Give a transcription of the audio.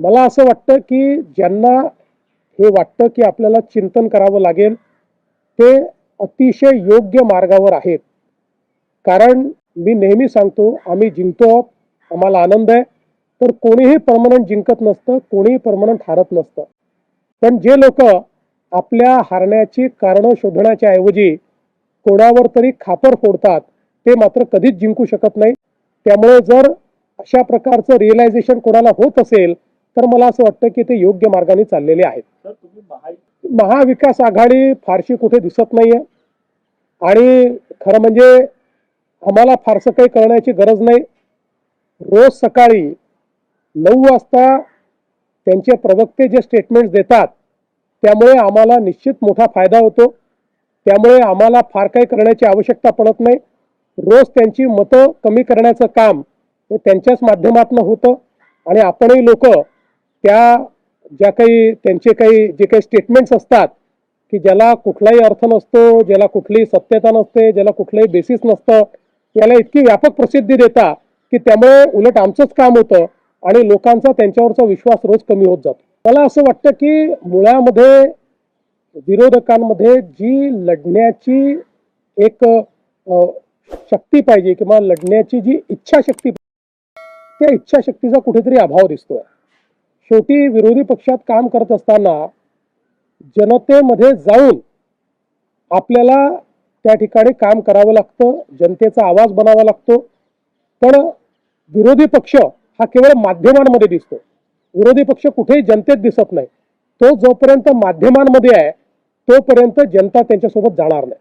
मला असं वाटतं की ज्यांना हे वाटतं की आपल्याला चिंतन करावं लागेल ते अतिशय योग्य मार्गावर आहेत. कारण मी नेहमी सांगतो आम्ही जिंकतो आहोत आम्हाला आनंद आहे. तर कोणीही परमनंट जिंकत नसतं कोणीही परमनंट हारत नसतं. पण जे लोक आपल्या हारण्याची कारणं शोधण्याच्या ऐवजी कोणावर तरी खापर फोडतात ते मात्र कधीच जिंकू शकत नाही. त्यामुळे जर अशा प्रकारचं रिअलायझेशन कोणाला होत असेल तर मला असं वाटतं की ते योग्य मार्गाने चाललेले आहेत. सर तुम्ही महाय महाविकास आघाडी फारशी कुठे दिसत नाहीये. आणि खरं म्हणजे आम्हाला फारसं काही करण्याची गरज नाही. रोज सकाळी नऊ वाजता त्यांचे प्रवक्ते जे स्टेटमेंट्स देतात त्यामुळे आम्हाला निश्चित मोठा फायदा होतो. त्यामुळे आम्हाला फार काही करण्याची आवश्यकता पडत नाही. रोज त्यांची मतं कमी करण्याचं काम हे त्यांच्याच माध्यमातून होतं. आणि आपणही लोक त्या ज्या काही त्यांचे काही जे काही स्टेटमेंट्स असतात की ज्याला कुठलाही अर्थ नसतो ज्याला कुठलीही सत्यता नसते ज्याला कुठलंही बेसिस नसतं याला इतकी व्यापक प्रसिद्धी देता की त्यामुळे उलट आमचंच काम होतं आणि लोकांचा त्यांच्यावरचा विश्वास रोज कमी होत जातो. मला असं वाटतं की मुळामध्ये विरोधकांमध्ये जी लढण्याची एक शक्ती पाहिजे किंवा लढण्याची जी इच्छाशक्ती त्या इच्छाशक्तीचा कुठेतरी अभाव दिसतोय. शेवटी विरोधी पक्षात काम करत असताना जनतेमध्ये जाऊन आपल्याला त्या ठिकाणी काम करावं लागतं जनतेचा आवाज बनावा लागतो. पण विरोधी पक्ष हा केवळ माध्यमांमध्ये दिसतो. विरोधी पक्ष कुठेही जनतेत दिसत नाही. तो जोपर्यंत माध्यमांमध्ये आहे तोपर्यंत जनता त्यांच्यासोबत जाणार नाही.